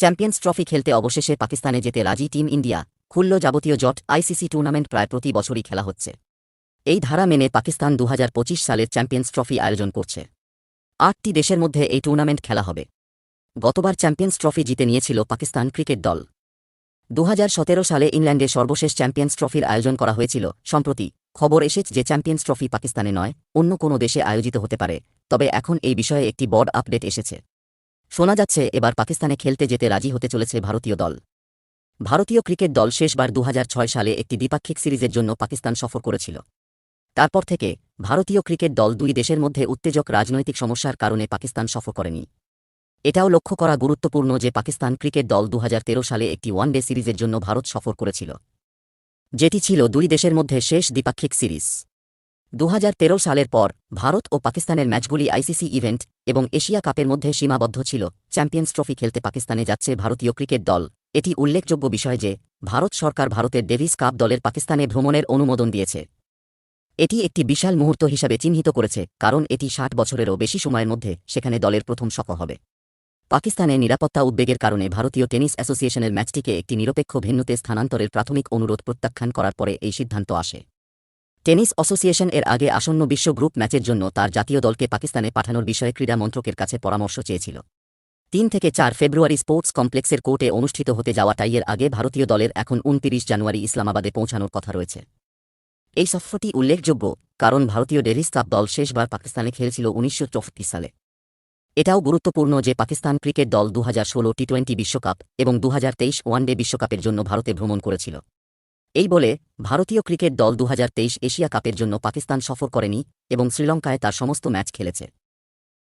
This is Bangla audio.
চ্যাম্পিয়ন্স ট্রফি খেলতে অবশেষে পাকিস্তানে যেতে রাজি টিম ইন্ডিয়া। খুলল যাবতীয় জট। আইসিসি টুর্নামেন্ট প্রায় প্রতি বছরই খেলা হচ্ছে। এই ধারা মেনে পাকিস্তান দু হাজার পঁচিশ সালের চ্যাম্পিয়ন্স ট্রফি আয়োজন করছে। আটটি দেশের মধ্যে এই টুর্নামেন্ট খেলা হবে। গতবার চ্যাম্পিয়ন্স ট্রফি জিতে নিয়েছিল পাকিস্তান ক্রিকেট দল। দু হাজার সতেরো সালে ইংল্যান্ডে সর্বশেষ চ্যাম্পিয়ন্স ট্রফির আয়োজন করা হয়েছিল। সম্প্রতি খবর এসেছে যে চ্যাম্পিয়ন্স ট্রফি পাকিস্তানে নয়, অন্য কোনো দেশে আয়োজিত হতে পারে। তবে এখন এই বিষয়ে একটি বড় আপডেট এসেছে। শোনা যাচ্ছে, এবার পাকিস্তানে খেলতে যেতে রাজি হতে চলেছে ভারতীয় দল। ভারতীয় ক্রিকেট দল শেষবার দুহাজার ছয় সালে একটি দ্বিপাক্ষিক সিরিজের জন্য পাকিস্তান সফর করেছিল। তারপর থেকে ভারতীয় ক্রিকেট দল দুই দেশের মধ্যে উত্তেজক রাজনৈতিক সমস্যার কারণে পাকিস্তান সফর করেনি। এটাও লক্ষ্য করা গুরুত্বপূর্ণ যে পাকিস্তান ক্রিকেট দল দুহাজার তেরো সালে একটি ওয়ানডে সিরিজের জন্য ভারত সফর করেছিল। যেটি ছিল দুই দেশের মধ্যে শেষ দ্বিপাক্ষিক সিরিজ। দু হাজার তেরো সালের পর, ভারত ও পাকিস্তানের ম্যাচগুলি আইসিসি ইভেন্ট এবং এশিয়া কাপের মধ্যে সীমাবদ্ধ ছিল। চ্যাম্পিয়ন্স ট্রফি খেলতে পাকিস্তানে যাচ্ছে ভারতীয় ক্রিকেট দল। এটি উল্লেখযোগ্য বিষয় যে, ভারত সরকার ভারতের ডেভিস কাপ দলের পাকিস্তানে ভ্রমণের অনুমোদন দিয়েছে। এটি একটি বিশাল মুহূর্ত হিসাবে চিহ্নিত করেছে, কারণ এটি ষাট বছরেরও বেশি সময়ের মধ্যে সেখানে দলের প্রথম সফর হবে। পাকিস্তানে নিরাপত্তা উদ্বেগের কারণে ভারতীয় টেনিস অ্যাসোসিয়েশনের ম্যাচটিকে একটি নিরপেক্ষ ভেন্যুতে স্থানান্তরের প্রাথমিক অনুরোধ প্রত্যাখ্যান করার পরে এই সিদ্ধান্ত আসে। টেনিস অ্যাসোসিয়েশন এর আগে আসন্ন বিশ্ব গ্রুপ ম্যাচের জন্য তার জাতীয় দলকে পাকিস্তানে পাঠানোর বিষয়ে ক্রীড়া মন্ত্রকের কাছে পরামর্শ চেয়েছিল। তিন থেকে চার ফেব্রুয়ারি স্পোর্টস কমপ্লেক্সের কোর্টে অনুষ্ঠিত হতে যাওয়া টাইয়ের আগে ভারতীয় দলের এখন উনতিরিশ জানুয়ারি ইসলামাবাদে পৌঁছানোর কথা রয়েছে। এই সফরটি উল্লেখযোগ্য কারণ ভারতীয় ডেভিস কাপ দল শেষবার পাকিস্তানে খেলছিল উনিশশো চৌত্রিশ সালে। এটাও গুরুত্বপূর্ণ যে পাকিস্তান ক্রিকেট দল দু হাজার ষোলো টি টোয়েন্টি বিশ্বকাপ এবং দু হাজার তেইশ ওয়ানডে বিশ্বকাপের জন্য ভারতে ভ্রমণ করেছিল। এই বলে ভারতীয় ক্রিকেট দল দুহাজার তেইশ এশিয়া কাপের জন্য পাকিস্তান সফর করেনি এবং শ্রীলঙ্কায় তার সমস্ত ম্যাচ খেলেছে।